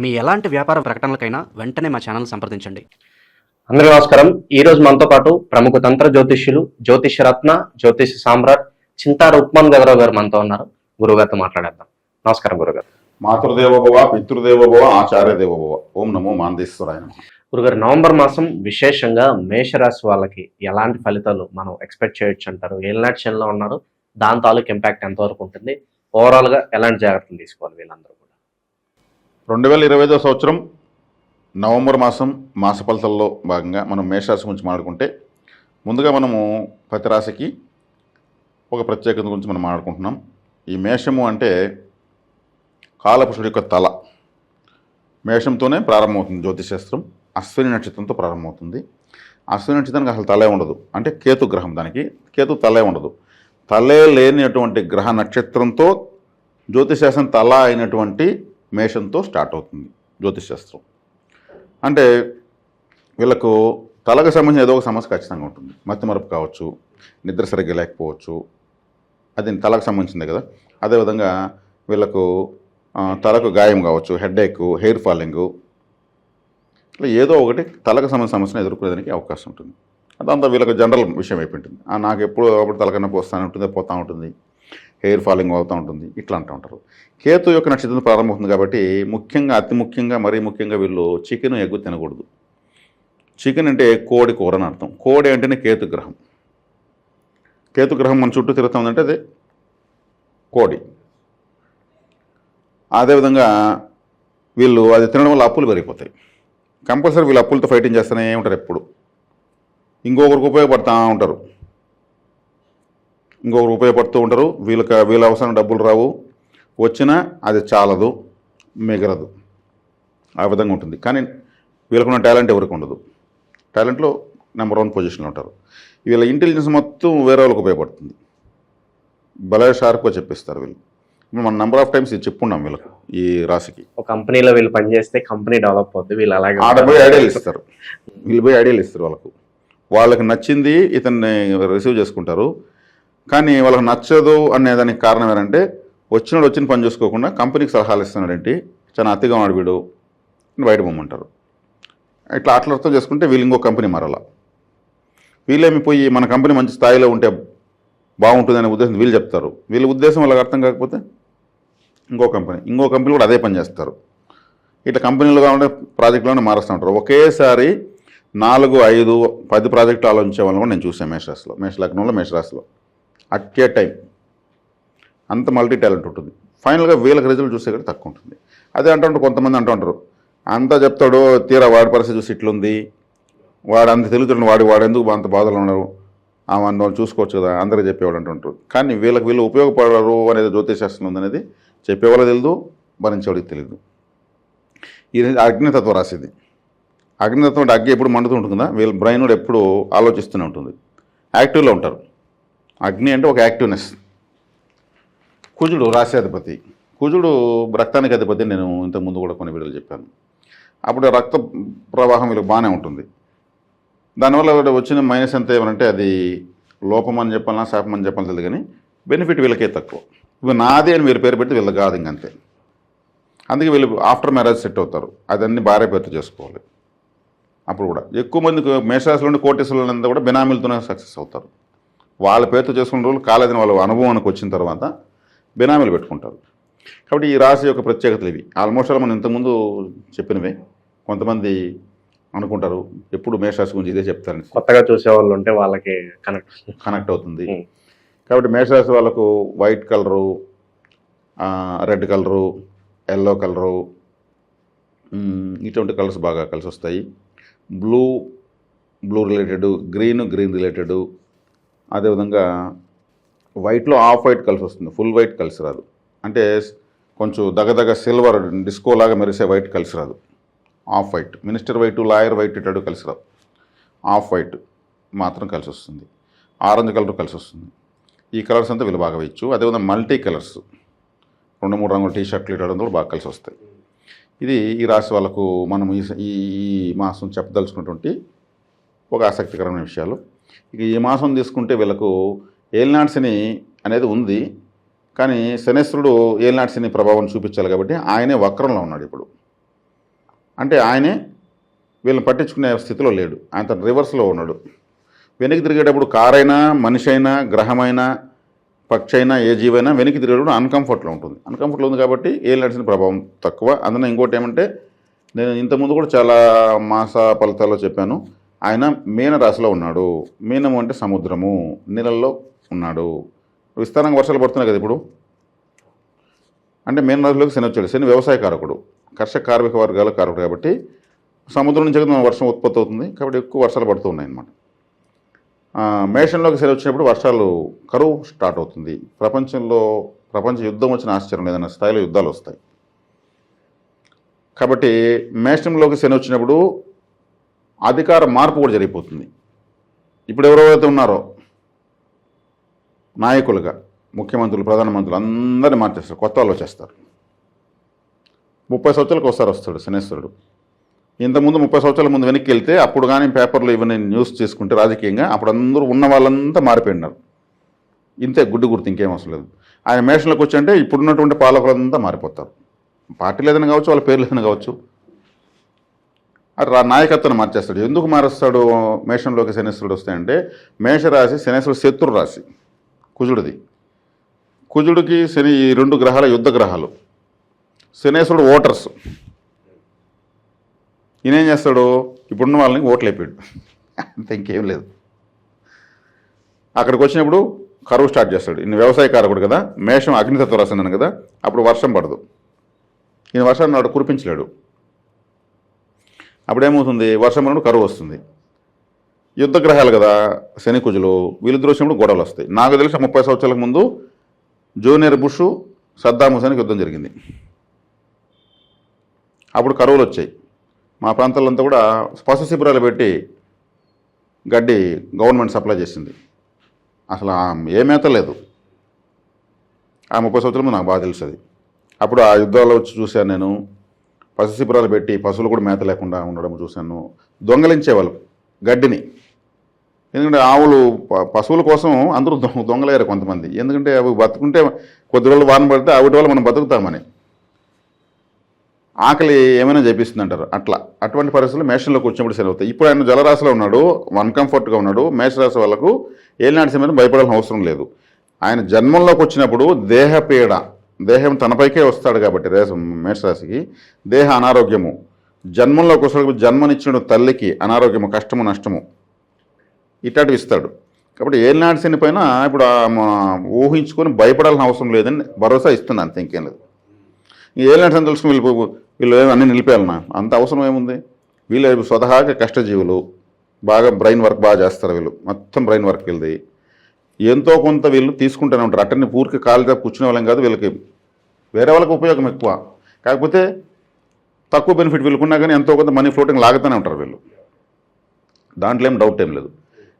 మీ ఎలాంటి వ్యాపార ప్రకటనలకైనా వెంటనే మా ఛానల్ సంప్రదించండి. అందరికీ నమస్కారం. ఈ రోజు మనతో పాటు ప్రముఖ తంత్ర జ్యోతిష్యులు జ్యోతిష రత్న జ్యోతిష సామ్రాట్ చింతారు ఉప్మాన్ గదరావు గారు మనతో ఉన్నారు. గురుగారితో మాట్లాడేద్దాం. నమస్కారం గురుగారు మాతృదేవోభవ పితృదేవోభవ ఆచార్య దేవోభవ ఓం నమో మాందేశ్వరాయ. గురుగారు నవంబర్ మాసం విశేషంగా మేషరాశి వాళ్ళకి ఎలాంటి ఫలితాలు మనం ఎక్స్పెక్ట్ చేయొచ్చు అంటారు? శనిలో ఉన్నారు. దాని తాలూకు ఇంపాక్ట్ ఎంతవరకు ఉంటుంది? ఓవరాల్గా ఎలాంటి జాగ్రత్తలు తీసుకోవాలి వీళ్ళందరూ? రెండు వేల ఇరవై ఐదో సంవత్సరం నవంబర్ మాసం మాస ఫలితాల్లో భాగంగా మనం మేషరాశి గురించి మాట్లాడుకుంటే ముందుగా మనము ప్రతి రాశికి ఒక ప్రత్యేకత గురించి మనం మాట్లాడుకుంటున్నాం. ఈ మేషము అంటే కాలపురుషుడి యొక్క తల. మేషంతోనే ప్రారంభమవుతుంది జ్యోతిశాస్త్రం అశ్విని నక్షత్రంతో ప్రారంభమవుతుంది. అశ్విని నక్షత్రానికి అసలు తలే ఉండదు. అంటే కేతు గ్రహం దానికి. కేతు తలే ఉండదు. తలే లేనిటువంటి గ్రహ నక్షత్రంతో జ్యోతిశాస్త్రం తల అయినటువంటి మేషంతో స్టార్ట్ అవుతుంది జ్యోతిశాస్త్రం అంటే వీళ్ళకు తలకు సంబంధించిన ఏదో ఒక సమస్య ఖచ్చితంగా ఉంటుంది. మతిమరుపు కావచ్చు నిద్ర సరిగ్గా లేకపోవచ్చు అది తలకు సంబంధించిందే కదా. అదేవిధంగా వీళ్ళకు తలకు గాయం కావచ్చు హెడేక్ హెయిర్ ఫాలింగ్ ఇట్లా ఏదో ఒకటి తలకు సంబంధించిన సమస్యను ఎదుర్కొనేదానికి అవకాశం ఉంటుంది. అదంతా వీళ్ళకి జనరల్ విషయం అయిపోయింటుంది నాకు ఎప్పుడు అప్పుడు తలకన్నా వస్తూనే ఉంటుంది పోతూ ఉంటుంది. హెయిర్ ఫాలింగ్ అవుతూ ఉంటుంది. ఇట్లా అంటూ ఉంటారు. కేతు యొక్క నక్షత్రం ప్రారంభమవుతుంది కాబట్టి ముఖ్యంగా అతి ముఖ్యంగా మరీ ముఖ్యంగా వీళ్ళు చికెన్ ఎగ్గు తినకూడదు. చికెన్ అంటే కోడి కూర అని అర్థం. కోడి అంటేనే కేతు గ్రహం. కేతు గ్రహం మన చుట్టూ తిరుగుతుందంటే అదే కోడి. అదేవిధంగా వీళ్ళు అది తినడం వల్ల అప్పులు పెరిగిపోతాయి. కంపల్సరీ వీళ్ళు అప్పులతో ఫైటింగ్ చేస్తూనే ఉంటారు ఎప్పుడు. ఇంకొకరికి ఉపయోగపడుతూ ఉంటారు. ఇంకొకరు ఉపయోగపడుతూ ఉంటారు. వీళ్ళకి వీళ్ళ అవసరం డబ్బులు రావు. వచ్చినా అది చాలదు మిగలదు. ఆ విధంగా ఉంటుంది. కానీ వీళ్ళకున్న టాలెంట్ ఎవరికి ఉండదు. టాలెంట్లో నెంబర్ వన్ పొజిషన్లో ఉంటారు. వీళ్ళ ఇంటెలిజెన్స్ మొత్తం వేరే వాళ్ళకి ఉపయోగపడుతుంది. భలే షార్ప్గా చెప్పిస్తారు వీళ్ళు. మన నెంబర్ ఆఫ్ టైమ్స్ ఇది చెప్పున్నాం వీళ్ళకు ఈ రాశికి. ఒక కంపెనీలో వీళ్ళు పనిచేస్తే కంపెనీ డెవలప్ అవుతుంది. వీళ్ళు అలాగే ఆడ పోయి ఐడియాలు ఇస్తారు. వీళ్ళు పోయి ఐడియాలు ఇస్తారు వాళ్ళకు. వాళ్ళకి నచ్చింది ఇతన్ని రిసీవ్ చేసుకుంటారు. కానీ వాళ్ళకి నచ్చదు అనే దానికి కారణం ఏంటంటే వచ్చినోడు వచ్చిన పని చూసుకోకుండా కంపెనీకి సలహాలు ఇస్తున్నాడేంటి? చాలా అతిగా ఉన్నాడు వీడు. బయట పొమ్మంటారు. ఇట్లా ఆటలతో చేసుకుంటే వీళ్ళు ఇంకో కంపెనీ మారాల? వీళ్ళేమి పోయి మన కంపెనీ మంచి స్థాయిలో ఉంటే బాగుంటుందనే ఉద్దేశం వీళ్ళు చెప్తారు. వీళ్ళ ఉద్దేశం వాళ్ళకి అర్థం కాకపోతే ఇంకో కంపెనీ ఇంకో కంపెనీ కూడా అదే పని చేస్తారు. ఇట్లా కంపెనీలు కావాలంటే ప్రాజెక్టులోనే మారుస్తూ ఉంటారు. ఒకేసారి నాలుగు ఐదు పది ప్రాజెక్టులు ఆలోచించే వాళ్ళని కూడా నేను చూసాను మేషరాశిలో మేష లగ్నంలో మేషరాశిలో. అట్ ఏ టైం అంత మల్టీ టాలెంట్ ఉంటుంది. ఫైనల్గా వీళ్ళకి రిజల్ట్ చూసే కూడా తక్కువ ఉంటుంది. అదే అంటుంటారు కొంతమంది అంటుంటారు. అంతా చెప్తాడు తీరా వాడి పరిస్థితి చూసి ఇట్లుంది. వాడు అంత తెలుగుతున్న వాడు వాడు ఎందుకు అంత బాధలు ఉన్నారు? ఆ వాళ్ళు చూసుకోవచ్చు కదా అందరికీ చెప్పేవాడు అంటుంటారు. కానీ వీళ్ళకి వీళ్ళు ఉపయోగపడరు అనేది జ్యోతిశాస్త్రం ఉందనేది చెప్పేవాళ్ళకి తెలియదు భరించేవాడికి తెలియదు ఇది అగ్నితత్వం రాసింది. అగ్నితత్వం అంటే అగ్గి ఎప్పుడు మండుతూ ఉంటుంది కదా వీళ్ళ బ్రెయిన్ కూడా ఎప్పుడు ఆలోచిస్తూనే ఉంటుంది. యాక్టివ్లో ఉంటారు. అగ్ని అంటే ఒక యాక్టివ్నెస్. కుజుడు రాశ్యాధిపతి. కుజుడు రక్తానికి అధిపతి నేను ఇంతకుముందు కూడా కొన్ని వీడియోలు చెప్పాను. అప్పుడు రక్త ప్రవాహం వీళ్ళకి బాగానే ఉంటుంది. దానివల్ల వచ్చిన మైనస్ ఎంత ఏమనంటే అది లోపం అని చెప్పాలన్నా శాపం అని చెప్పాలి తెలియదు కానీ బెనిఫిట్ వీళ్ళకే తక్కువ. ఇవి నాది అని వీళ్ళ పేరు పెడితే వీళ్ళకి కాదు ఇంకంతే. అందుకే వీళ్ళు ఆఫ్టర్ మ్యారేజ్ సెట్ అవుతారు. అదన్నీ భార్య పేరుతో చేసుకోవాలి. అప్పుడు కూడా ఎక్కువ మంది మేషరాశిలోని కోటేశ్వరులంతా కూడా బినామీలతోనే సక్సెస్ అవుతారు. వాళ్ళ పేరుతో చేసుకున్న రోజులు కాలేదని వాళ్ళ అనుభవానికి వచ్చిన తర్వాత బినామీలు పెట్టుకుంటారు. కాబట్టి ఈ రాశి యొక్క ప్రత్యేకతలు ఇవి. ఆల్మోస్ట్ ఆల్ మనం ఇంతకుముందు చెప్పినవే. కొంతమంది అనుకుంటారు ఎప్పుడు మేషరాశి గురించి ఇదే చెప్తారని. కొత్తగా చూసే వాళ్ళు ఉంటే వాళ్ళకి కనెక్ట్ కనెక్ట్ అవుతుంది. కాబట్టి మేషరాశి వాళ్ళకు white colour red colour yellow colour ఇటువంటి కలర్స్ బాగా కలిసి వస్తాయి. Blue blue related green green related అదేవిధంగా వైట్లో ఆఫ్ వైట్ కలిసి వస్తుంది ఫుల్ వైట్ కలిసి రాదు. అంటే కొంచెం దగదగ సిల్వర్ డిస్కో లాగా మెరిసే వైట్ కలిసి రాదు. Off white. Minister white lawyer white ఇటాడు కలిసి రాదు ఆఫ్ వైట్ మాత్రం కలిసి వస్తుంది. ఆరెంజ్ కలర్ కలిసి వస్తుంది. ఈ కలర్స్ అంతా వీళ్ళు బాగా వేయచ్చు. అదేవిధంగా మల్టీ కలర్స్. రెండు మూడు రంగుల టీ షర్ట్లు ఇవ్వడం కూడా బాగా కలిసి వస్తాయి. ఇది ఈ రాశి వాళ్ళకు మనం ఈ ఈ మాసం చెప్పదలుచుకున్నటువంటి ఒక ఆసక్తికరమైన విషయాలు. ఇక ఈ మాసం తీసుకుంటే వీళ్ళకు ఏలినాడ్సిని అనేది ఉంది. కానీ శనేశ్వరుడు ఏలినాడ్సిని ప్రభావం చూపించాలి కాబట్టి ఆయనే వక్రంలో ఉన్నాడు ఇప్పుడు. అంటే ఆయనే వీళ్ళని పట్టించుకునే స్థితిలో లేడు. ఆయన తన రివర్స్లో ఉన్నాడు. వెనక్కి తిరిగేటప్పుడు కారైనా మనిషి అయినా గ్రహమైనా పక్షి అయినా ఏ జీవైనా వెనక్కి తిరిగేటప్పుడు అన్కంఫర్ట్లో ఉంటుంది. అన్కంఫర్ట్లో ఉంది కాబట్టి ఏలినాడ్సిన ప్రభావం తక్కువ. అందులో ఇంకోటి ఏమంటే నేను ఇంతకుముందు కూడా చాలా మాస ఫలితాల్లో చెప్పాను. ఆయన మీనరాశిలో ఉన్నాడు. మీనము అంటే సముద్రము. నీళ్ళల్లో ఉన్నాడు. విస్తారంగా వర్షాలు పడుతున్నాయి కదా ఇప్పుడు? అంటే మీనరాశిలోకి శని వచ్చాడు. శని వ్యవసాయ కారకుడు. కర్షక కార్మిక వర్గాల కారకుడు కాబట్టి సముద్రం నుంచి వర్షం ఉత్పత్తి అవుతుంది. కాబట్టి ఎక్కువ వర్షాలు పడుతూ ఉన్నాయి అన్నమాట. మేషంలోకి శని వచ్చినప్పుడు వర్షాలు కరువు స్టార్ట్ అవుతుంది. ప్రపంచంలో ప్రపంచ యుద్ధం వచ్చిన ఆశ్చర్యం లేదన్న స్థాయిలో యుద్ధాలు వస్తాయి. కాబట్టి మేషంలోకి శని వచ్చినప్పుడు అధికార మార్పు కూడా జరిగిపోతుంది. ఇప్పుడు ఎవరెవరైతే ఉన్నారో నాయకులుగా ముఖ్యమంత్రులు ప్రధానమంత్రులు అందరినీ మార్చేస్తారు కొత్త వాళ్ళు వచ్చేస్తారు. ముప్పై సంవత్సరాలకు ఒకసారి వస్తాడు శనేశ్వరుడు. ఇంతకుముందు ముప్పై సంవత్సరాల ముందు వెనక్కి వెళ్తే అప్పుడు కానీ పేపర్లో ఇవన్నీ న్యూస్ చేసుకుంటే రాజకీయంగా అప్పుడు అందరూ ఉన్న వాళ్ళంతా మారిపోయినారు ఇంతే గుడ్డు గుర్తు ఇంకేం అవసరం లేదు. ఆయన మేషంలోకి వచ్చి అంటే ఇప్పుడున్నటువంటి పాలకులంతా మారిపోతారు. పార్టీ లేదని కావచ్చు వాళ్ళ పేర్లు లేదని కావచ్చు అట్లా నాయకత్వం మార్చేస్తాడు. ఎందుకు మారుస్తాడు? మేషంలోకి శనేశ్వరుడు వస్తాయంటే మేషరాశి శనేశ్వరుడు శత్రు రాశి కుజుడిది. కుజుడికి శని ఈ రెండు గ్రహాల యుద్ధ గ్రహాలు. శనేశ్వరుడు ఓటర్స్. ఈయనేం చేస్తాడు? ఇప్పుడున్న వాళ్ళని ఓట్లు అయిపోయాడు అంత ఇంకేం లేదు. అక్కడికి వచ్చినప్పుడు కరువు స్టార్ట్ చేస్తాడు. ఈయన వ్యవసాయకారకుడు కదా. మేషం అగ్నితత్వ రాసిందని కదా. అప్పుడు వర్షం పడదు. ఈయన వర్షాన్ని నాడు కురిపించలేడు. అప్పుడేమవుతుంది? వర్షం పడినప్పుడు కరువు వస్తుంది. యుద్ధ గ్రహాలు కదా శని కుజులు వీళ్ళిద్దరు వచ్చినప్పుడు గొడవలు వస్తాయి. నాకు తెలిసి ముప్పై సంవత్సరాలకు ముందు జూనియర్ బుష్ సద్దాం హుసేన్కి యుద్ధం జరిగింది. అప్పుడు కరువులు వచ్చాయి. మా ప్రాంతాల్లో అంతా కూడా పశు శిబిరాలు పెట్టి గడ్డి గవర్నమెంట్ సప్లై చేసింది. అసలు ఏ మేత లేదు. ఆ ముప్పై సంవత్సరాలు నాకు బాగా తెలుసు అది. అప్పుడు ఆ యుద్ధాల్లో వచ్చి చూశాను నేను. పశు శిబిరాలు పెట్టి పశువులు కూడా మేత లేకుండా ఉండడం చూశాను. దొంగలించేవాళ్ళు గడ్డిని. ఎందుకంటే ఆవులు ప- పశువుల కోసం అందరూ దొంగ దొంగలేరు కొంతమంది. ఎందుకంటే అవి బతుకుంటే కొద్ది రోజులు వాన పడితే ఆవిటి వల్ల మనం బతుకుతామని. ఆకలి ఏమైనా చేపిస్తుంది అంటారు అట్లా. అటువంటి పరిస్థితులు మేషంలోకి వచ్చినప్పుడు సరిపోతాయి ఇప్పుడు ఆయన జలరాశిలో ఉన్నాడు అన్కంఫర్ట్గా ఉన్నాడు. మేషరాశి వాళ్ళకు ఏలినాటి సమయం భయపడాల్సిన అవసరం లేదు. ఆయన జన్మంలోకి వచ్చినప్పుడు దేహపీడ దేహం తనపైకే వస్తాడు కాబట్టి రేస మేషరాశికి దేహ అనారోగ్యము. జన్మంలో వచ్చినప్పుడు జన్మనిచ్చిన తల్లికి అనారోగ్యము కష్టము నష్టము ఇట్లాంటివి ఇస్తాడు. కాబట్టి ఏలినాటి శని పైన ఇప్పుడు ఊహించుకొని భయపడాల్సిన అవసరం లేదని భరోసా ఇస్తున్నాను అంతే ఇంకేం లేదు. ఏలినాటి శని తెలుసుకుని వీళ్ళు వీళ్ళు అన్నీ నిలిపేయాలన్నా అంత అవసరం ఏముంది? వీళ్ళు స్వతహాగా కష్టజీవులు బాగా బ్రెయిన్ వర్క్ బాగా చేస్తారు వీళ్ళు. మొత్తం బ్రెయిన్ వర్క్ వీళ్ళది. ఎంతో కొంత వీళ్ళు తీసుకుంటూనే ఉంటారు. అట్టని పూర్తి కాలుగా కూర్చునే వాళ్ళం కాదు వీళ్ళకి. వేరే వాళ్ళకి ఉపయోగం ఎక్కువ. కాకపోతే తక్కువ బెనిఫిట్ వీళ్ళకున్నా కానీ ఎంతో కొంత మనీ ఫ్లోటింగ్ లాగుతూనే ఉంటారు వీళ్ళు. దాంట్లో ఏం డౌట్ ఏం లేదు.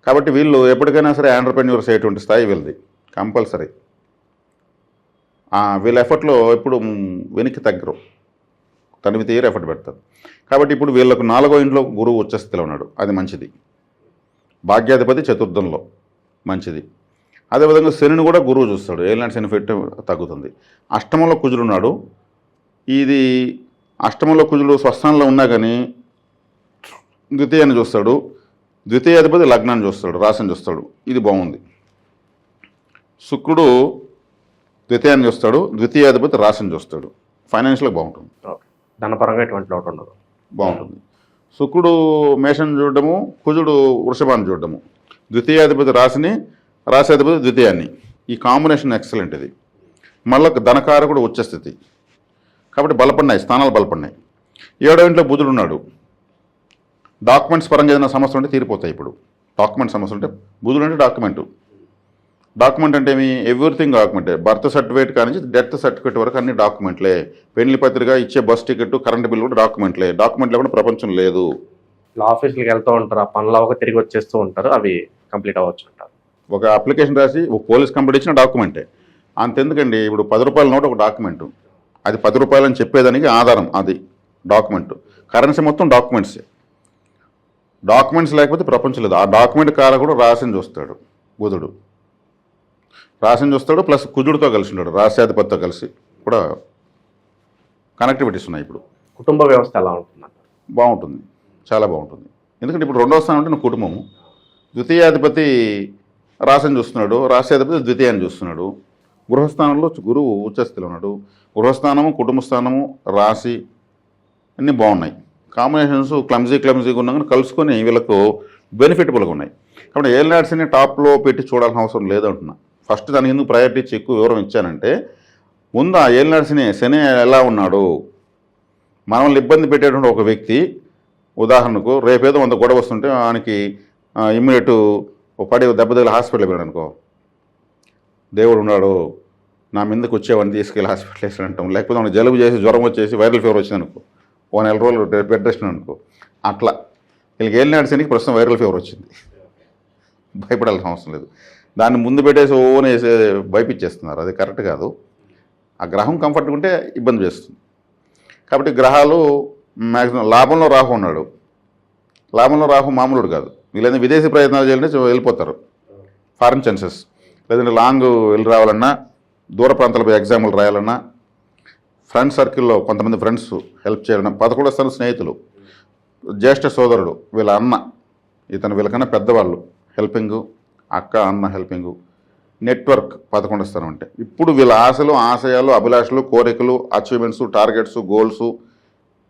కాబట్టి వీళ్ళు ఎప్పటికైనా సరే ఆంటర్ప్రెన్యూర్స్ అయ్యేటువంటి స్థాయి వీళ్ళది. కంపల్సరీ వీళ్ళ ఎఫర్ట్లో ఎప్పుడు వెనక్కి తగ్గరు. తనివి తీరు ఎఫర్ట్ పెడతారు. కాబట్టి ఇప్పుడు వీళ్ళకు నాలుగో ఇంట్లో గురువు ఉచ్చస్థితిలో ఉన్నాడు. అది మంచిది. భాగ్యాధిపతి చతుర్థంలో మంచిది. అదేవిధంగా శనిని కూడా గురువు చూస్తాడు. ఏలాంటి శని పెట్టు తగ్గుతుంది. అష్టమంలో కుజుడు ఉన్నాడు. ఇది అష్టమంలో కుజుడు స్వస్థానంలో ఉన్నా కానీ ద్వితీయాన్ని చూస్తాడు. ద్వితీయాధిపతి లగ్నాన్ని చూస్తాడు. రాశిని చూస్తాడు. ఇది బాగుంది. శుక్రుడు ద్వితీయాన్ని చూస్తాడు. ద్వితీయాధిపతి రాశిని చూస్తాడు. ఫైనాన్షియల్గా బాగుంటుంది. ధనపరంగా ఎటువంటి లోటు ఉండదు. బాగుంటుంది. శుక్రుడు మేషం చూడడము కుజుడు వృషభాన్ని చూడడము. ద్వితీయాధిపతి రాశిని రాశాధిపతి ద్వితీయాన్ని. ఈ కాంబినేషన్ ఎక్సలెంట్ ఇది. మళ్ళీ ధనకారకుడు ఉచ్చస్థితి కాబట్టి బలపడినాయి స్థానాలు బలపడినాయి. ఏడో ఇంట్లో బుధుడు ఉన్నాడు. డాక్యుమెంట్స్ పరంగా ఏదైనా సమస్య ఉంటే తీరిపోతాయి ఇప్పుడు. డాక్యుమెంట్ సమస్య ఉంటే బుధుడు అంటే డాక్యుమెంట్. డాక్యుమెంట్ అంటే ఏమి? ఎవ్రీథింగ్ డాక్యుమెంటే. బర్త్ సర్టిఫికేట్ కానీ డెత్ సర్టిఫికేట్ వరకు అన్ని డాక్యుమెంట్లే. పెళ్ళి పత్రిక ఇచ్చే బస్ టికెట్ కరెంట్ బిల్ కూడా డాక్యుమెంట్లే. డాక్యుమెంట్ లేకుండా ప్రపంచం లేదు. ఇలా ఆఫీస్కి వెళ్తూ ఉంటారు. ఆ పనులు తిరిగి వచ్చేస్తూ ఉంటారు. అవి కంప్లీట్ అవ్వచ్చు అంటారు. ఒక అప్లికేషన్ రాసి ఒక పోలీస్ కంప్లీట్ ఇచ్చిన డాక్యుమెంటే అంతెందుకండి? ఇప్పుడు పది రూపాయల నోట్ ఒక డాక్యుమెంట్ అది పది రూపాయలు అని చెప్పేదానికి ఆధారం అది డాక్యుమెంట్ కరెన్సీ మొత్తం డాక్యుమెంట్స్ డాక్యుమెంట్స్ లేకపోతే ప్రపంచం లేదు. ఆ డాక్యుమెంట్ కారకుడు రాసిని చూస్తాడు బుధుడు. రాసిని చూస్తాడు ప్లస్ కుజుడితో కలిసి ఉంటాడు రాశ్యాధిపతితో కలిసి కూడా కనెక్టివిటీస్ ఉన్నాయి ఇప్పుడు. కుటుంబ వ్యవస్థ ఎలా ఉంటుందంట? బాగుంటుంది. చాలా బాగుంటుంది. ఎందుకంటే ఇప్పుడు రెండవ స్థానం అంటే నా కుటుంబము. ద్వితీయాధిపతి రాసని చూస్తున్నాడు రాసేటప్పుడు ద్వితీయాన్ని చూస్తున్నాడు గృహస్థానంలో గురువు ఉచ్చస్థితిలో ఉన్నాడు. గృహస్థానము కుటుంబ స్థానము రాశి అన్నీ బాగున్నాయి. కాంబినేషన్స్ క్లమ్జీ క్లమ్జీగా ఉన్నా కానీ కలుసుకొని వీళ్ళకు బెనిఫిటబుల్గా ఉన్నాయి. కాబట్టి ఏలినాడ్స్ని టాప్లో పెట్టి చూడాల్సిన అవసరం లేదంటున్నా. ఫస్ట్ దానికి ఎందుకు ప్రయారిటీ ఇచ్చి ఎక్కువ వివరం ఇచ్చానంటే ముందు ఆ ఏలినాడ్స్ని శని ఎలా ఉన్నాడు మనల్ని ఇబ్బంది పెట్టేటువంటి ఒక వ్యక్తి ఉదాహరణకు రేపేదో వంద గొడవ వస్తుంటే ఆయనకి ఇమ్మీడియట్ పడి దెబ్బ తగిలి హాస్పిటల్ వెళ్ళాడు అనుకో. దేవుడు ఉన్నాడు నా మీదకి వచ్చేవాడిని తీసుకెళ్ళి హాస్పిటల్ వేసాడు అంటాం లేకపోతే మనకు జలుబు చేసి జ్వరం వచ్చేసి వైరల్ ఫీవర్ వచ్చింది అనుకో. ఓ నెల రోజులు బెడ్ రెస్ట్ అనుకో. అట్లా. వీళ్ళకి వెళ్ళిన సరికి ప్రస్తుతం వైరల్ ఫీవర్ వచ్చింది. భయపడాల్సిన అవసరం లేదు. దాన్ని ముందు పెట్టేసి ఓన్ వేసి భయపించేస్తున్నారు అది కరెక్ట్ కాదు. ఆ గ్రహం కంఫర్ట్గా ఉంటే ఇబ్బంది చేస్తుంది. కాబట్టి గ్రహాలు మ్యాక్సిమం లాభంలో రాహు ఉన్నాడు. లాభంలో రాహు మామూలుడు కాదు. వీళ్ళని విదేశీ ప్రయత్నాలు చేయాలంటే వెళ్ళిపోతారు. ఫారెన్ ఛాన్సెస్ లేదంటే లాంగ్ వెళ్ళి రావాలన్నా దూర ప్రాంతాలపై ఎగ్జామ్లు రాయాలన్నా ఫ్రెండ్ సర్కిల్లో కొంతమంది ఫ్రెండ్స్ హెల్ప్ చేయాలన్నా పదకొండో స్థానం స్నేహితులు. జ్యేష్ఠ సోదరుడు వీళ్ళ అన్న ఇతను వీళ్ళకన్నా పెద్దవాళ్ళు హెల్పింగు అక్క అన్న హెల్పింగు నెట్వర్క్ పదకొండో స్థానం అంటే. ఇప్పుడు వీళ్ళ ఆశలు ఆశయాలు అభిలాషలు కోరికలు అచీవ్మెంట్స్ టార్గెట్స్ గోల్స్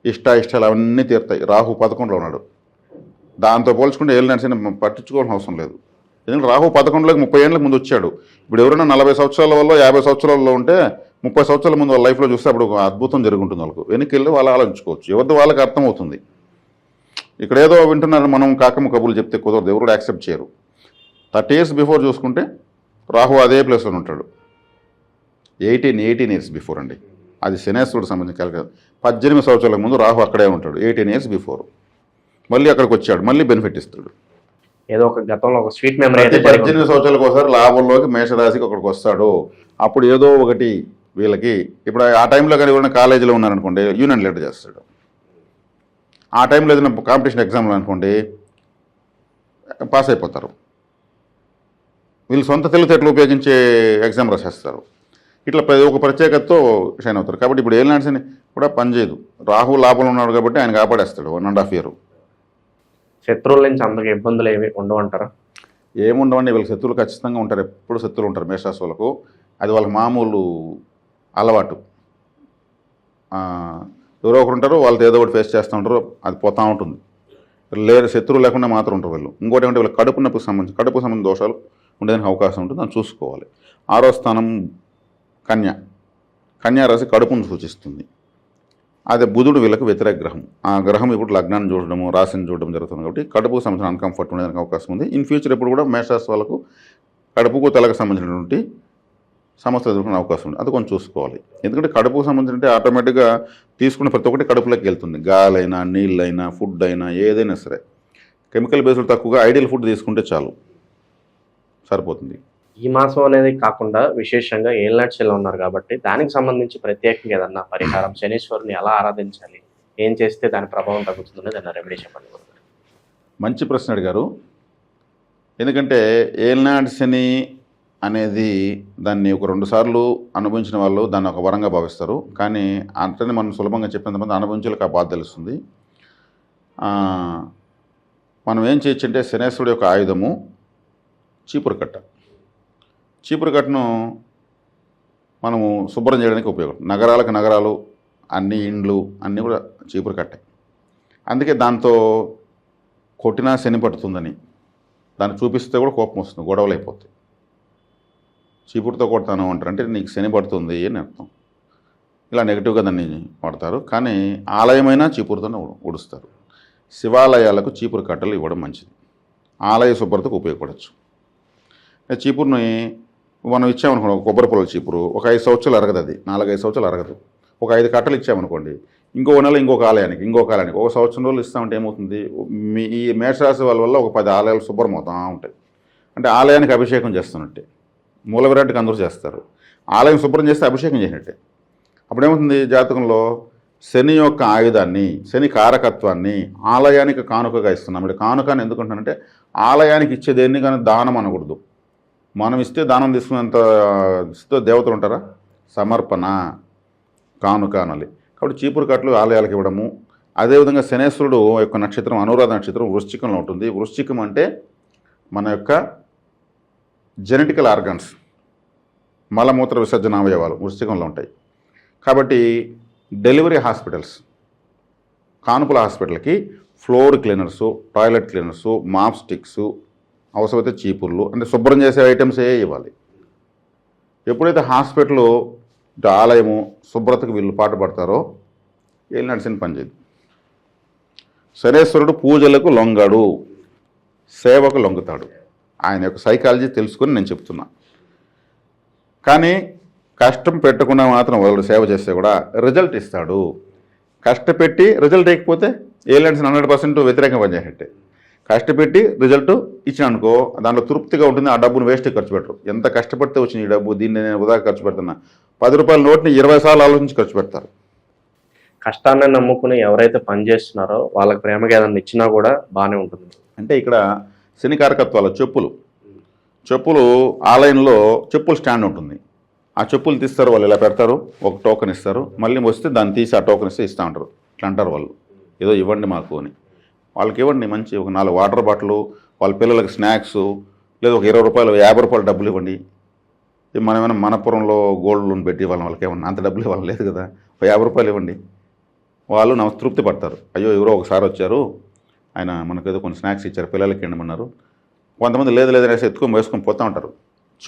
ఇష్ట ఇష్టాలు అవన్నీ తీరుతాయి. రాహు పదకొండులో ఉన్నాడు. దాంతో పోల్చుకుంటే ఏళ్ళు నడిచిన పట్టించుకోవాల్సిన అవసరం లేదు. ఎందుకంటే రాహు పదకొండులోకి ముప్పై ఏళ్ళకి ముందు వచ్చాడు. ఇప్పుడు ఎవరైనా నలభై సంవత్సరాల వల్ల యాభై సంవత్సరాలలో ఉంటే ముప్పై సంవత్సరాల ముందు వాళ్ళ లైఫ్లో చూస్తే అప్పుడు ఒక అద్భుతం జరుగుతుంది వాళ్ళకు. వెనక్కి వెళ్ళి వాళ్ళు ఆలోచించుకోవచ్చు. ఎవరిది వాళ్ళకి అర్థమవుతుంది. ఇక్కడ ఏదో వింటున్నారు మనం కాకమ్మ కబుర్లు చెప్తే కుదరదు. ఎవరు యాక్సెప్ట్ చేయరు. థర్టీ ఇయర్స్ బిఫోర్ చూసుకుంటే రాహు అదే ప్లేస్లో ఉంటాడు. ఎయిటీన్ ఎయిటీన్ ఇయర్స్ బిఫోర్ అండి. అది శనేశ్వరుడు సంబంధించిన క్యాలిక్యులేషన్ పద్దెనిమిది సంవత్సరాల ముందు రాహు అక్కడే ఉంటాడు. Eighteen years before. మళ్ళీ అక్కడికి వచ్చాడు మళ్ళీ బెనిఫిట్ ఇస్తాడు. ఏదో ఒక గతంలో ఒక స్వీట్ మెమరీ. పద్దెనిమిది సంవత్సరాలకు ఒకసారి లాభంలోకి మేషరాశికి ఒకడికి వస్తాడు. అప్పుడు ఏదో ఒకటి వీళ్ళకి ఇప్పుడు ఆ టైంలో కానీ ఎవరైనా కాలేజీలో ఉన్నారనుకోండి యూనియన్ లెటర్ చేస్తాడు. ఆ టైంలో ఏదైనా కాంపిటీషన్ ఎగ్జామ్లో అనుకోండి పాస్ అయిపోతారు. వీళ్ళు సొంత తెలివితేటలు ఉపయోగించే ఎగ్జామ్ రాసేస్తారు. ఇట్లా ప్రతి ఒక ప్రత్యేకతతో షైన్ అవుతారు. కాబట్టి ఇప్పుడు ఏలినాడ్స్ అని కూడా పనిచేయదు. రాహు లాభంలో ఉన్నాడు కాబట్టి ఆయన కాపాడేస్తాడు వన్ అండ్ హాఫ్ ఇయర్ శత్రువుల నుంచి అంతగా ఇబ్బందులు ఏమి ఉండవంటారా? ఏముండవండి వీళ్ళకి శత్రువులు ఖచ్చితంగా ఉంటారు ఎప్పుడు శత్రువులు ఉంటారు మేషరాశి వాళ్ళకు. అది వాళ్ళకి మామూలు అలవాటు. ఎవరో ఒకరు ఉంటారు వాళ్ళతో ఏదో ఒకటి ఫేస్ చేస్తూ ఉంటారు అది పోతూ ఉంటుంది. లేరు శత్రువు లేకుండా మాత్రం ఉంటారు వీళ్ళు. ఇంకోటి ఏమంటే వీళ్ళకి కడుపు నొప్పికి సంబంధించి కడుపు సంబంధించిన దోషాలు ఉండేదానికి అవకాశం ఉంటుంది దాన్ని చూసుకోవాలి. ఆరో స్థానం కన్య. కన్యారాశి కడుపును సూచిస్తుంది. అదే బుధుడు వీళ్ళకి వ్యతిరేక గ్రహం ఆ గ్రహం ఇప్పుడు లగ్నాన్ని చూడడము రాశిని చూడడం జరుగుతుంది కాబట్టి కడుపుకు సంబంధించిన అన్కంఫర్ట్ ఉండడానికి అవకాశం ఉంది. ఇన్ ఫ్యూచర్ ఇప్పుడు కూడా మేషరాశి వాళ్ళకు కడుపుకు తలకు సంబంధించినటువంటి సమస్య ఎదుర్కొనే అవకాశం ఉంది. అది కొంచెం చూసుకోవాలి. ఎందుకంటే కడుపుకు సంబంధించి ఆటోమేటిక్గా తీసుకున్న ప్రతి ఒక్కటి కడుపులోకి వెళ్తుంది. గాలైనా నీళ్ళైనా ఫుడ్ అయినా ఏదైనా సరే. కెమికల్ బేస్డ్ తక్కువగా ఐడియల్ ఫుడ్ తీసుకుంటే చాలు. సరిపోతుంది. ఈ మాసం అనేది కాకుండా విశేషంగా ఏళ్ళనాడ్చిలో ఉన్నారు కాబట్టి దానికి సంబంధించి ప్రత్యేకంగా ఏదన్నా పరిహారం శనీశ్వరుని ఎలా ఆరాధించాలి ఏం చేస్తే దాని ప్రభావం తగ్గుతుంది ఏదన్నా రెమెడీ చెప్పండి మంచి ప్రశ్న అడిగారు. ఎందుకంటే ఏల్నాడు శని అనేది దాన్ని ఒక రెండు సార్లు అనుభవించిన వాళ్ళు దాన్ని ఒక వరంగా భావిస్తారు. కానీ అంతని మనం సులభంగా చెప్పినంతమంది అనుభవించాలకు ఆ బాధ తెలుస్తుంది. మనం ఏం చేయొచ్చంటే శనేశ్వరుడు యొక్క ఆయుధము చీపురు కట్ట. చీపురు కట్టను మనము శుభ్రం చేయడానికి ఉపయోగం. నగరాలకు నగరాలు అన్ని ఇండ్లు అన్నీ కూడా చీపురు కట్టే. అందుకే దాంతో కొట్టినా శని పడుతుందని దాన్ని చూపిస్తే కూడా కోపం వస్తుంది గొడవలు అయిపోతాయి. చీపురుతో కొడతాను అంటారు అంటే నీకు శని పడుతుంది అని అర్థం. ఇలా నెగిటివ్గా దాన్ని వాడతారు. కానీ ఆలయమైనా చీపురుతోనే ఉడుస్తారు శివాలయాలకు చీపురు కట్టలు ఇవ్వడం మంచిది. ఆలయ శుభ్రతకు ఉపయోగపడవచ్చు చీపురుని మనం ఇచ్చామనుకోండి ఒక కొబ్బరి పొలం చీపురు ఒక ఐదు సంవత్సరాలు అరగదు అది. నాలుగైదు సంవత్సరాలు అరగదు. ఒక ఐదు కట్టలు ఇచ్చామనుకోండి ఇంకో నెల ఇంకొక ఆలయానికి ఇంకొక ఆలయానికి ఒక సంవత్సరం రోజులు ఇస్తామంటే ఏమవుతుంది? మీ ఈ మేషరాశి వాళ్ళ వల్ల ఒక పది ఆలయాలు శుభ్రం అవుతా ఉంటాయి. అంటే ఆలయానికి అభిషేకం చేస్తున్నట్టే. మూల విరాట్కి అందరూ చేస్తారు. ఆలయం శుభ్రం చేస్తే అభిషేకం చేసినట్టే. అప్పుడేమవుతుంది జాతకంలో? శని యొక్క ఆయుధాన్ని శని కారకత్వాన్ని ఆలయానికి కానుకగా ఇస్తున్నాం. అంటే కానుకని ఎందుకుంటున్నానంటే ఆలయానికి ఇచ్చేదేన్ని కానీ దానం అనకూడదు. మనం ఇస్తే దానం తీసుకునేంత ఇస్తే దేవతలు ఉంటారా? సమర్పణ కాను అనాలి. కాబట్టి చీపురు కట్టలు ఆలయాలకు ఇవ్వడము. అదేవిధంగా శనేశ్వరుడు యొక్క నక్షత్రం అనురాధ నక్షత్రం వృశ్చికంలో ఉంటుంది. వృశ్చికం అంటే మన యొక్క జెనెటికల్ ఆర్గన్స్ మలమూత్ర విసర్జన అవయవాలు వృశ్చికంలో ఉంటాయి. కాబట్టి డెలివరీ హాస్పిటల్స్ కానుపుల హాస్పిటల్కి floor cleaners toilet cleaners mop sticks అవసరమైతే చీపుర్లు అంటే శుభ్రం చేసే ఐటమ్స్ ఏ ఇవ్వాలి. ఎప్పుడైతే హాస్పిటల్ ఆలయము శుభ్రతకు వీళ్ళు పాటు పడతారో వీళ్ళు నడిచిన పనిచేయదు శనేశ్వరుడు పూజలకు లొంగడు సేవకు లొంగుతాడు. ఆయన యొక్క సైకాలజీ తెలుసుకొని నేను చెప్తున్నా. కానీ కష్టం పెట్టకుండా మాత్రం వాళ్ళు సేవ చేస్తే కూడా రిజల్ట్ ఇస్తాడు. కష్టపెట్టి రిజల్ట్ ఇవ్వకపోతే ఏలియన్స్ హండ్రెడ్ పర్సెంట్ వ్యతిరేకంగా పనిచేసేట్టే. కష్టపెట్టి రిజల్ట్ ఇచ్చిన అనుకో దాంట్లో తృప్తిగా ఉంటుంది ఆ డబ్బును వేస్ట్ ఖర్చు పెట్టరు. ఎంత కష్టపడితే వచ్చింది ఈ డబ్బు దీన్ని నేను వృధా ఖర్చు పెడుతున్నా. పది రూపాయల నోట్ని ఇరవై సార్లు ఆలోచించి ఖర్చు పెడతారు. కష్టాన్ని నమ్ముకుని ఎవరైతే పని చేస్తున్నారో వాళ్ళకి ప్రేమగా ఏదైనా ఇచ్చినా కూడా బాగానే ఉంటుంది. అంటే ఇక్కడ శని కారకత్వాల చెప్పులు. చెప్పులు ఆలయంలో చెప్పులు స్టాండ్ ఉంటుంది. ఆ చెప్పులు తీస్తారు వాళ్ళు ఇలా పెడతారు ఒక టోకెన్ ఇస్తారు. మళ్ళీ వస్తే దాన్ని తీసి ఆ టోకెన్ ఇస్తే ఇస్తూ ఉంటారు ఇట్లా అంటారు వాళ్ళు. ఏదో ఇవ్వండి మాకు అని. వాళ్ళకి ఇవ్వండి మంచి ఒక నాలుగు వాటర్ బాటిల్ వాళ్ళ పిల్లలకి స్నాక్స్ లేదా ఒక ఇరవై రూపాయలు యాభై రూపాయలు డబ్బులు ఇవ్వండి. మనమేమైనా మనం ఏమైనా మనపురంలో గోల్డ్ లోన్ పెట్టి వాళ్ళ వాళ్ళకి ఏమన్నా అంత డబ్బులు ఇవ్వాలి లేదు కదా. ఒక యాభై రూపాయలు ఇవ్వండి. వాళ్ళు నమ్మ తృప్తి పడతారు. అయ్యో ఎవరో ఒకసారి వచ్చారు. ఆయన మనకు ఏదో కొన్ని స్నాక్స్ ఇచ్చారు పిల్లలకి ఎండమన్నారు కొంతమంది లేదు లేదు అనేసి ఎత్తుకొని వేసుకొని పోతూ ఉంటారు.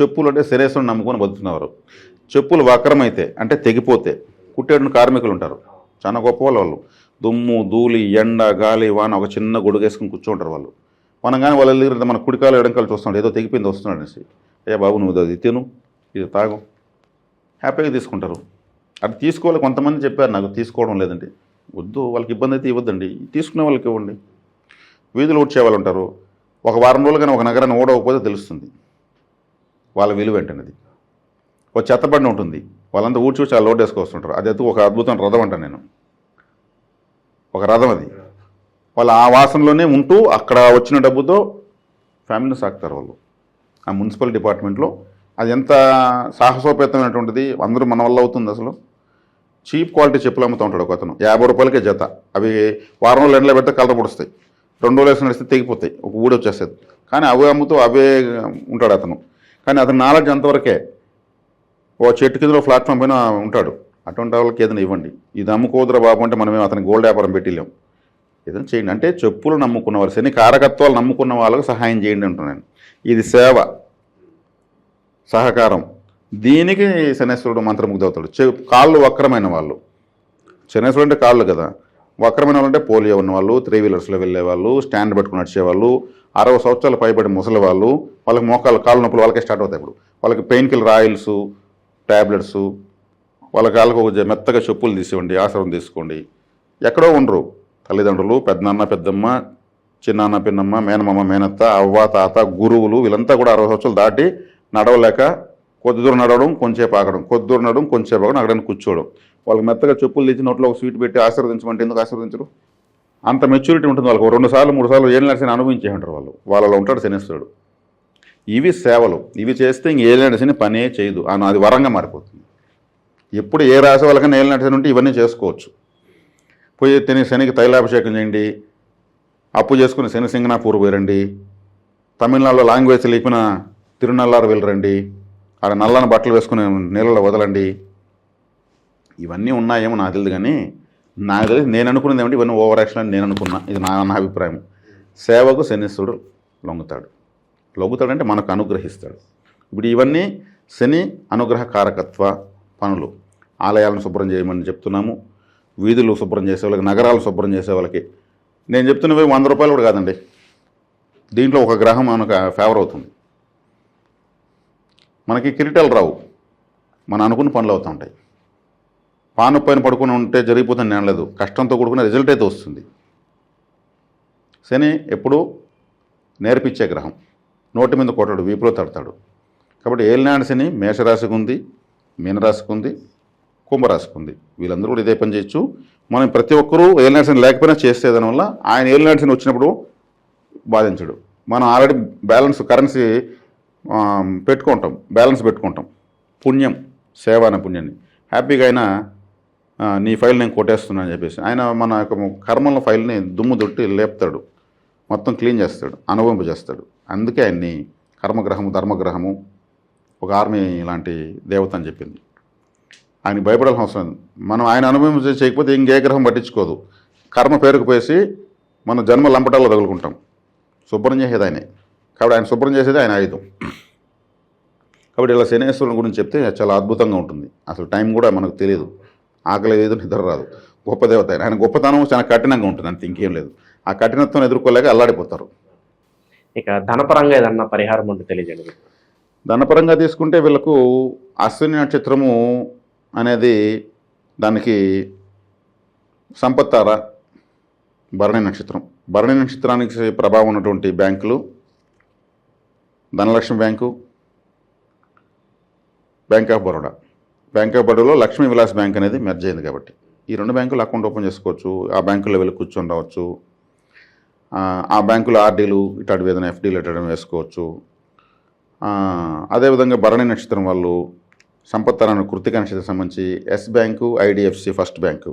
చెప్పులు అంటే శరీరం నమ్ముకొని బతుకుతున్నారు చెప్పులు వక్రమైతే అంటే తెగిపోతే కుట్టేడు కార్మికులు ఉంటారు. చాలా గొప్ప వాళ్ళు. దుమ్ము ధూళి ఎండ గాలి వాన ఒక చిన్న గొడుగు వేసుకొని కూర్చుంటారు వాళ్ళు. మనం కానీ వాళ్ళ దగ్గర మన కుడికాలు ఎడంకాలు చూస్తాం ఏదో తెగిపోయింది వస్తున్నాడు అనేసి. అయ్యా బాబు నువ్వు అది తిను ఇది తాగు. హ్యాపీగా తీసుకుంటారు. అది తీసుకోవాలి. కొంతమంది చెప్పారు నాకు తీసుకోవడం లేదండి. వద్దు వాళ్ళకి ఇబ్బంది అయితే ఇవ్వద్దండి. తీసుకునే వాళ్ళకి ఇవ్వండి. వీధులు ఊడ్చే వాళ్ళు ఉంటారు ఒక వారం రోజులు కానీ ఒక నగరాన్ని ఓడవకపోతే తెలుస్తుంది. వాళ్ళ విలువ ఏంటనేది ఒక చెత్తబండి ఉంటుంది. వాళ్ళంతా ఊడ్చి వచ్చి ఆ లోడ్ వేసుకొస్తుంటారు. అది ఎత్తు ఒక అద్భుతం రథం అంటాను నేను. ఒక రథం అది. వాళ్ళు ఆ వాసనలోనే ఉంటూ అక్కడ వచ్చిన డబ్బుతో ఫ్యామిలీని సాగుతారు వాళ్ళు. ఆ మున్సిపల్ డిపార్ట్మెంట్లో అది ఎంత సాహసోపేతమైనటువంటిది అందరూ మన వల్ల అవుతుంది అసలు. చీప్ క్వాలిటీ చెప్పులు అమ్ముతూ ఉంటాడు ఒక అతను. యాభై రూపాయలకే జత. అవి వారం రోజులు ఎండలో పెడితే కలర్ పొడుస్తాయి. రెండు రోజులు వేసి నడిస్తే తెగిపోతాయి. ఒక ఊడి వచ్చేస్తుంది కానీ అవే అమ్ముతూ అవే ఉంటాడు అతను. కానీ అతని నాలెడ్జ్ అంతవరకే. ఓ చెట్టు కింద ప్లాట్ఫామ్ పైన ఉంటాడు. అటువంటి వాళ్ళకి ఏదైనా ఇవ్వండి. ఇది అమ్ముకోదురా బాబు అంటే మనమే అతని గోల్డ్ వ్యాపారం పెట్టిలేం. ఏదైనా చేయండి. అంటే చెప్పులు నమ్ముకున్న వారు శని కారకత్వాలు నమ్ముకున్న వాళ్ళకి సహాయం చేయండి అంటున్నాను ఇది సేవ సహకారం. దీనికి శనేశ్వరుడు మంత్రముగ్ధవుతాడు. చె కాళ్ళు వక్రమైన వాళ్ళు. శనేశ్వరుడు అంటే కాళ్ళు కదా. వక్రమైన వాళ్ళు అంటే పోలియో ఉన్న వాళ్ళు త్రీ వీలర్స్లో వెళ్ళే వాళ్ళు స్టాండ్ పెట్టుకుని నడిచేవాళ్ళు అరవై సంవత్సరాలు పైబడి ముసలి వాళ్ళు వాళ్ళకి మోకాలు కాళ్ళు నొప్పులు వాళ్ళకే స్టార్ట్ అవుతాయి ఇప్పుడు. వాళ్ళకి పెయిన్ కిల్లర్ ఆయిల్స్ ట్యాబ్లెట్స్ వాళ్ళ కాళ్ళకు ఒక మెత్తగా చెప్పులు తీసివ్వండి ఆశ్రమం తీసుకోండి. ఎక్కడో ఉండరు. తల్లిదండ్రులు పెద్దనాన్న పెద్దమ్మ చిన్నాన్న పిన్నమ్మ మేనమామ మేనత్త అవ్వ తాత గురువులు వీళ్ళంతా కూడా అరవై సంవత్సరాలు దాటి నడవలేక కొద్ది దూరం నడవడం కొంచెంసేపు ఆగడం. కొద్ది దూరం నడవడం కొంచెంసేపు ఆగడం అక్కడ కూర్చోవడం. వాళ్ళకి మెత్తగా చెప్పులు తెచ్చి నోట్లో ఒక స్వీట్ పెట్టి ఆశీర్వదించమంటే ఎందుకు ఆశీర్వదించరు? అంత మెచ్యూరిటీ ఉంటుంది వాళ్ళకి. రెండు సార్లు మూడు సార్లు ఏళ్ళు నడిచిన అనుభవించే ఉంటారు వాళ్ళు. వాళ్ళలో ఉంటాడు శనిస్తాడు ఇవి సేవలు. ఇవి చేస్తే ఇంక ఏళ్ళు నడిచిన పనే చేయదు. అని అది వరంగా మారిపోతుంది. ఎప్పుడు ఏ రాశి వాళ్ళకి నేల నడిచిన ఉంటే ఇవన్నీ చేసుకోవచ్చు. పోయి తిని శనికి తైలాభిషేకం చేయండి. అప్పు చేసుకుని శని సింగనాపూర్ పోయిరండి. తమిళనాడులో లాంగ్వేజ్ లేకున్న తిరునల్లారు వెళ్ళరండి. ఆడ నల్లని బట్టలు వేసుకుని నీళ్ళలో వదలండి. ఇవన్నీ ఉన్నాయేమో నాకు తెలియదు కానీ నాకు తెలియదు. నేను అనుకున్నది ఏమంటే ఇవన్నీ ఓవర్ యాక్షన్ అని నేను అనుకున్నా. ఇది నా నా అభిప్రాయం. సేవకు శనిశ్వరుడు లొంగుతాడు. లొంగుతాడంటే మనకు అనుగ్రహిస్తాడు. ఇప్పుడు ఇవన్నీ శని అనుగ్రహ కారకత్వ పనులు. ఆలయాలను శుభ్రం చేయమని చెప్తున్నాము వీధులు శుభ్రం చేసే వాళ్ళకి నగరాలు శుభ్రం చేసే వాళ్ళకి. నేను చెప్తున్నవి వంద రూపాయలు కూడా కాదండి. దీంట్లో ఒక గ్రహం మనకు ఫేవర్ అవుతుంది. మనకి కిరీటాలు రావు. మనం అనుకున్న పనులు అవుతూ ఉంటాయి. పాను పైన పడుకుని ఉంటే జరిగిపోతుంది నేను లేదు కష్టంతో కూడుకున్న రిజల్ట్ అయితే వస్తుంది. శని ఎప్పుడు నేర్పించే గ్రహం. నోటి మీద కొట్టాడు వీపులో తడతాడు. కాబట్టి ఏలినాడు శని మేషరాశికి ఉంది మీనరాశికి ఉంది. కుంభరాశికి ఉంది వీళ్ళందరూ కూడా ఇదే పని చేయొచ్చు. మనం ప్రతి ఒక్కరూ ఏలినాడు శని లేకపోయినా చేస్తే దానివల్ల ఆయన ఏలినాడు శని వచ్చినప్పుడు బాధించడు. మనం ఆల్రెడీ బ్యాలెన్స్ కరెన్సీ పెట్టుకుంటాం. బ్యాలెన్స్ పెట్టుకుంటాం. పుణ్యం సేవ అనే పుణ్యాన్ని. హ్యాపీగా అయినా నీ ఫైల్ నేను కొట్టేస్తున్నా అని చెప్పేసి. ఆయన మన యొక్క కర్మల ఫైల్ని దుమ్ము దొట్టి లేపుతాడు. మొత్తం క్లీన్ చేస్తాడు. అనుభవింపజేస్తాడు. అందుకే ఆయన్ని కర్మగ్రహము ధర్మగ్రహము ఒక ఆర్మీ లాంటి దేవత అని చెప్పింది. ఆయన భయపడాల్సిన అవసరం మనం ఆయన అనుభవించ చేయకపోతే ఇంకే గ్రహం పట్టించుకోదు. కర్మ పేరుకుపోయేసి మన జన్మ లంపటాల్లో తగులుకుంటాం. శుభ్రం చేసేది ఆయనే. కాబట్టి ఆయన శుభ్రం చేసేది ఆయన ఆయుధం. కాబట్టి ఇలా శనేశ్వరుని గురించి చెప్తే చాలా అద్భుతంగా ఉంటుంది. అసలు టైం కూడా మనకు తెలియదు ఆకలి లేదు నిద్ర రాదు. గొప్ప దేవత ఆయన. ఆయన గొప్పతనం చాలా కఠినంగా ఉంటుంది. అంతే ఇంకేం లేదు. ఆ కఠినత్వం ఎదుర్కోలేక అల్లాడిపోతారు. ఇక ధనపరంగా ఏదన్నా పరిహారం ఉంటే తెలియజేయండి. ధనపరంగా తీసుకుంటే వీళ్ళకు అశ్విని నక్షత్రము అనేది దానికి సంపత్తార? భరణి నక్షత్రం. భరణి నక్షత్రానికి ప్రభావం ఉన్నటువంటి బ్యాంకులు Dhanalakshmi bank bank of Baroda. Bank of బరోడాలో లక్ష్మీ విలాస్ బ్యాంక్ అనేది మెర్జ్ అయింది కాబట్టి. ఈ రెండు బ్యాంకులు అకౌంట్ ఓపెన్ చేసుకోవచ్చు ఆ బ్యాంకులో వెళ్ళి కూర్చొని రావచ్చు ఆ, బ్యాంకులో ఆర్డీలు ఇట్లాంటివి ఏదైనా ఎఫ్డీలు ఇట్లాంటివి వేసుకోవచ్చు. అదేవిధంగా భరణి నక్షత్రం వాళ్ళు సంపత్తరాన్ని కృతిక నక్షత్రం సంబంధించి Yes bank IDFC first bank.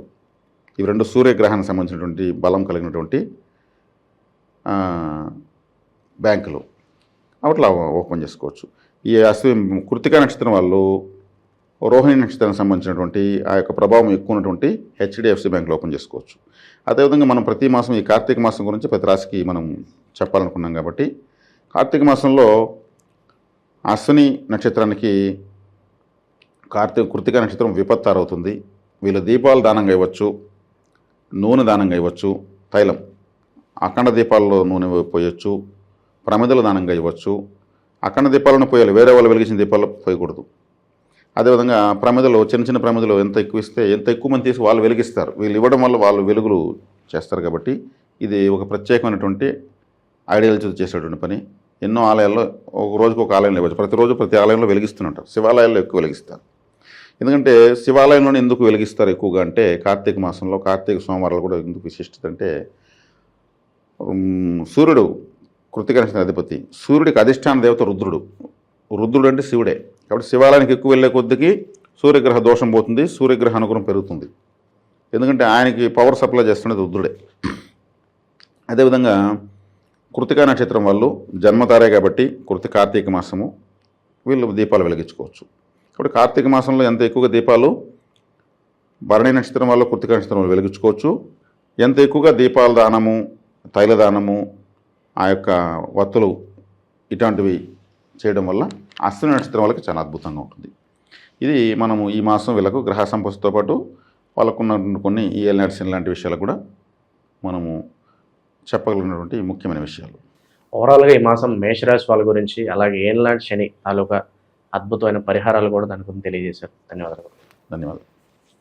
ఇవి రెండు సూర్యగ్రహానికి సంబంధించినటువంటి బలం కలిగినటువంటి బ్యాంకులు. అట్లా ఓపెన్ చేసుకోవచ్చు. ఈ అశ్వి కృతిక నక్షత్రం వాళ్ళు రోహిణి నక్షత్రానికి సంబంధించినటువంటి ఆ యొక్క ప్రభావం ఎక్కువ ఉన్నటువంటి హెచ్డిఎఫ్సి బ్యాంకులు ఓపెన్ చేసుకోవచ్చు. అదేవిధంగా మనం ప్రతి మాసం ఈ కార్తీక మాసం గురించి ప్రతి రాశికి మనం చెప్పాలనుకున్నాం కాబట్టి కార్తీక మాసంలో అశ్విని నక్షత్రానికి కార్తీక కృతిక నక్షత్రం విపత్తారు అవుతుంది వీళ్ళు దీపాలు దానంగా ఇవ్వచ్చు నూనె దానంగా ఇవ్వచ్చు తైలం అఖండ దీపాల్లో నూనె పోయొచ్చు ప్రమిదల దానంగా ఇవ్వచ్చు. అఖండ దీపాలను పోయాలి వేరే వాళ్ళు వెలిగించిన దీపాలు పోయకూడదు. అదేవిధంగా ప్రమిదలు చిన్న చిన్న ప్రమిదలు ఎంత ఎక్కువ ఇస్తే ఎంత ఎక్కువ మంది తీసి వాళ్ళు వెలిగిస్తారు. వీళ్ళు ఇవ్వడం వల్ల వాళ్ళు వెలుగులు చేస్తారు కాబట్టి ఇది ఒక ప్రత్యేకమైనటువంటి ఐడియాలజీ చేసేటువంటి పని. ఎన్నో ఆలయాల్లో ఒక రోజుకు ఒక ఆలయంలో ఇవ్వచ్చు ప్రతిరోజు ప్రతి ఆలయంలో వెలిగిస్తుంటారు శివాలయాల్లో ఎక్కువ వెలిగిస్తారు. ఎందుకంటే శివాలయంలోనే ఎందుకు వెలిగిస్తారు ఎక్కువగా అంటే కార్తీక మాసంలో కార్తీక సోమవారాలు కూడా ఎందుకు విశిష్టత అంటే సూర్యుడు కృతిక అధిపతి సూర్యుడికి అధిష్టాన దేవత రుద్రుడు. రుద్రుడు అంటే శివుడే. కాబట్టి శివాలయానికి ఎక్కువ వెళ్ళే కొద్దికి సూర్యగ్రహ దోషం పోతుంది సూర్యగ్రహ అనుగ్రహం పెరుగుతుంది. ఎందుకంటే ఆయనకి పవర్ సప్లై చేస్తున్నది రుద్రుడే. అదేవిధంగా కృతికా నక్షత్రం వాళ్ళు జన్మతారే కాబట్టి కృతి కార్తీక మాసము వీళ్ళు దీపాలు వెలిగించుకోవచ్చు. కాబట్టి కార్తీక మాసంలో ఎంత ఎక్కువగా దీపాలు భరణి నక్షత్రం వల్ల కృతిక నక్షత్రం వాళ్ళు వెలిగించుకోవచ్చు. ఎంత ఎక్కువగా దీపాల దానము తైలదానము ఆ యొక్క వత్తులు ఇటువంటివి చేయడం వల్ల అశ్విని నక్షత్రం వాళ్ళకి చాలా అద్భుతంగా ఉంటుంది. ఇది మనము ఈ మాసం వీళ్ళకు గ్రహ సంపత్తితో పాటు వాళ్ళకున్న కొన్ని ఈఎల్నట్స్ లాంటి విషయాలు కూడా మనము చెప్పగలిగినటువంటి ముఖ్యమైన విషయాలు. ఓవరాల్గా ఈ మాసం మేషరాశి వాళ్ళ గురించి అలాగే ఏళ్ళనాటి శని తాలూకా అద్భుతమైన పరిహారాలు కూడా దాని గురించి తెలియజేశారు. ధన్యవాదాలు. ధన్యవాదాలు.